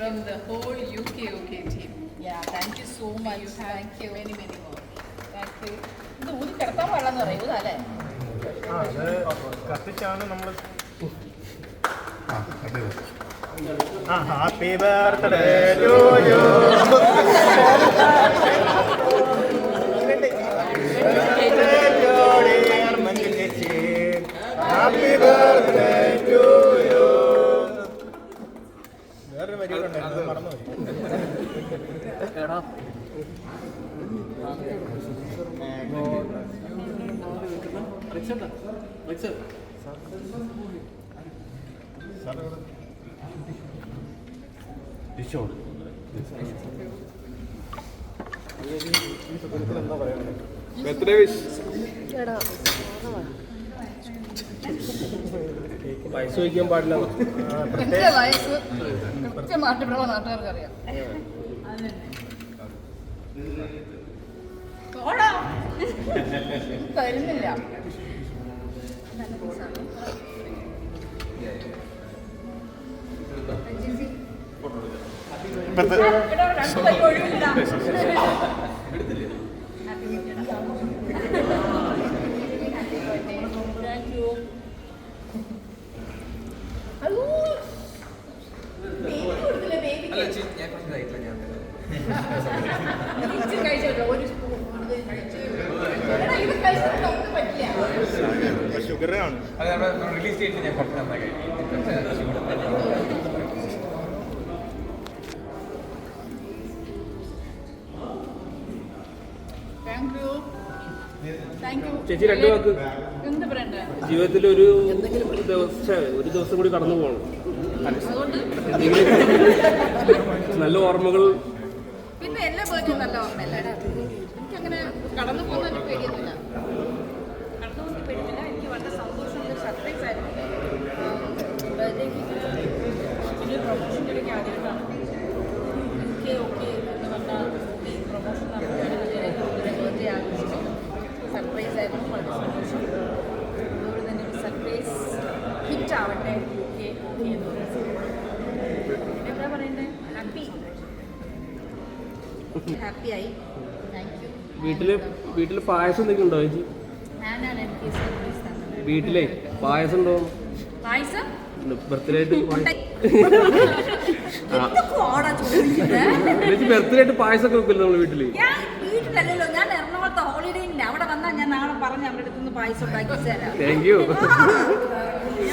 from the whole UK OK team. Yeah, thank you so much. You have Thank you. many many more. Thank you. ഇത് ഊതി കിടത്താൻ പാടില്ലെന്ന് പറയും ഊതല്ലേ ആ അത് കത്തിച്ചാണ് നമ്മൾ ആ happy birthday to you happy birthday ഉണ്ടായിരുന്നു മറന്നുപോയി ബർത്ത്ഡേ വിഷ് പൈസ ചോദിക്കാൻ പാടില്ല. വയസ്സ് കൃത്യമായിട്ട് ഇവിടെ നാട്ടുകാർക്ക് അറിയാം. തരുന്നില്ല. ഇപ്പത്തെ ഷുഗർ ആണ്. റിലീസ് ചെയ്തിട്ട് ഞാൻ കുറച്ച് നന്നായി. ചേച്ചി രണ്ടു വാക്ക്? ജീവിതത്തിൽ ഒരു ദിവസം ഒരു ദിവസം കൂടി കടന്നു പോകണം. നല്ല ഓർമ്മകൾ. പിന്നെ എല്ലാ ബർത്ത്ഡേ നല്ല എനിക്കങ്ങനെ കടന്നു പോകുന്നതിന് പേടിയൊന്നുമില്ല. കടന്നു പോകുന്ന പേടിയില്ല എനിക്ക് വളരെ സന്തോഷം സർപ്രൈസ് ആയിരുന്നു. ബർത്ത്ഡേക്ക് ഇങ്ങനെ പ്രൊമോഷന്റെ ഓക്കെ ഓക്കെ എന്ന് പ്രൊമോഷൻ ആഘോഷിച്ചു സർപ്രൈസ് ആയിരുന്നു. വളരെ സന്തോഷം അതുപോലെ തന്നെ ഒരു സർപ്രൈസ് ഹിറ്റ് ആവട്ടെ ഓക്കെ ഓക്കെ എന്ന് എന്താ പറയണ്ടേ? ഹാപ്പി ഹാപ്പിയായി താങ്ക് യു വീട്ടിൽ വീട്ടിൽ പായസം എന്തെങ്കിലും ഉണ്ടോ ചേച്ചി? ഞാനാണ് എനിക്ക് സർപ്രൈസ് തന്നത്. വീട്ടിലെ പായസം ഉണ്ടോ? പായസം? ബർത്ത്ഡേ ആയിട്ട് ബർത്ത്ഡേ ആയിട്ട് പായസം ഒക്കെ വെക്കില്ല നമ്മൾ വീട്ടിൽ. ഞാൻ വീട്ടിലല്ലല്ലോ ഞാൻ എറണാകുളത്ത് ഹോളിഡേ ഇല്ല അവിടെ വന്നാൽ ഞാൻ നാളെ പറഞ്ഞ് അവരുടെ അടുത്ത് നിന്ന് പായസം ഉണ്ടാക്കി തരാം. താങ്ക് യു ആ,